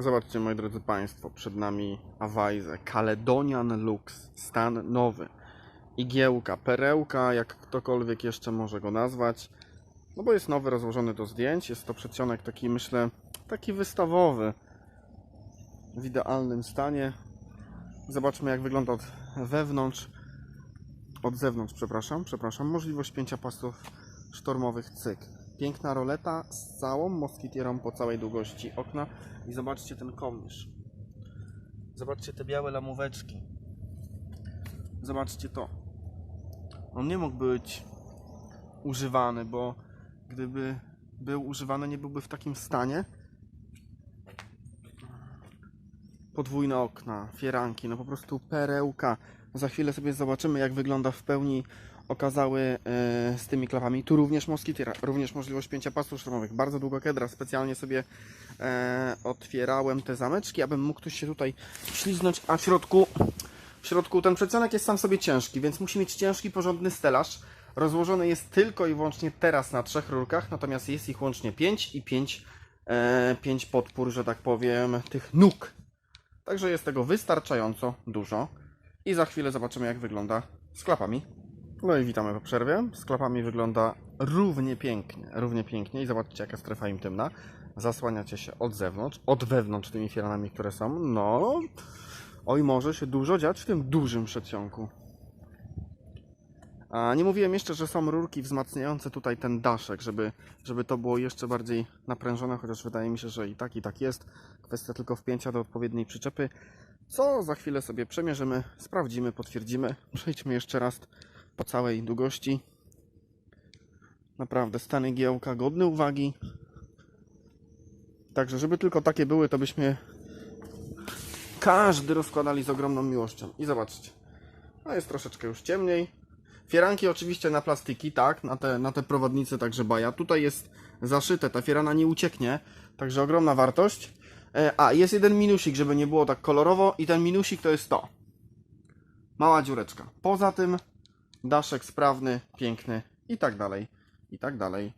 Zobaczcie, moi drodzy Państwo, przed nami Awajze, Caledonian Lux, stan nowy. Igiełka, perełka, jak ktokolwiek jeszcze może go nazwać. No bo jest nowy, rozłożony do zdjęć. Jest to przedsionek taki, myślę, taki wystawowy. W idealnym stanie. Zobaczmy, jak wygląda od wewnątrz. Od zewnątrz, przepraszam, przepraszam. Możliwość pięcia pasów sztormowych, cyk. Piękna roleta z całą moskitierą po całej długości okna. I zobaczcie ten kołnierz. Zobaczcie te białe lamóweczki. Zobaczcie to. On nie mógł być używany, bo gdyby był używany, nie byłby w takim stanie. Podwójne okna, fieranki, no po prostu perełka. Za chwilę sobie zobaczymy, jak wygląda w pełni okazały e, z tymi klapami. Tu również moskitiera, również możliwość pięcia pasów szturmowych. Bardzo długa kedra, specjalnie sobie e, otwierałem te zameczki, abym mógł ktoś się tutaj śliznąć, a w środku, w środku ten przedsionek jest sam sobie ciężki, więc musi mieć ciężki, porządny stelaż. Rozłożony jest tylko i wyłącznie teraz na trzech rurkach, natomiast jest ich łącznie pięć i pięć, e, pięć podpór, że tak powiem, tych nóg. Także jest tego wystarczająco dużo. I za chwilę zobaczymy, jak wygląda z klapami. No i witamy po przerwie. Z klapami wygląda równie pięknie, równie pięknie. I zobaczcie, jaka strefa intymna. Zasłaniacie się od zewnątrz, od wewnątrz tymi firanami, które są. No, oj, może się dużo dziać w tym dużym przedsionku. A nie mówiłem jeszcze, że są rurki wzmacniające tutaj ten daszek, żeby, żeby to było jeszcze bardziej naprężone, chociaż wydaje mi się, że i tak, i tak jest. Kwestia tylko wpięcia do odpowiedniej przyczepy, co za chwilę sobie przemierzymy, sprawdzimy, potwierdzimy. Przejdźmy jeszcze raz po całej długości. Naprawdę stan igiełka godny uwagi. Także, żeby tylko takie były, to byśmy każdy rozkładali z ogromną miłością. I zobaczcie, no jest troszeczkę już ciemniej. Fieranki oczywiście na plastiki, tak, na te, na te prowadnice także baja. Tutaj jest zaszyte, ta fierana nie ucieknie, także ogromna wartość. E, A, jest jeden minusik, żeby nie było tak kolorowo i ten minusik to jest to. Mała dziureczka. Poza tym daszek sprawny, piękny i tak dalej, i tak dalej.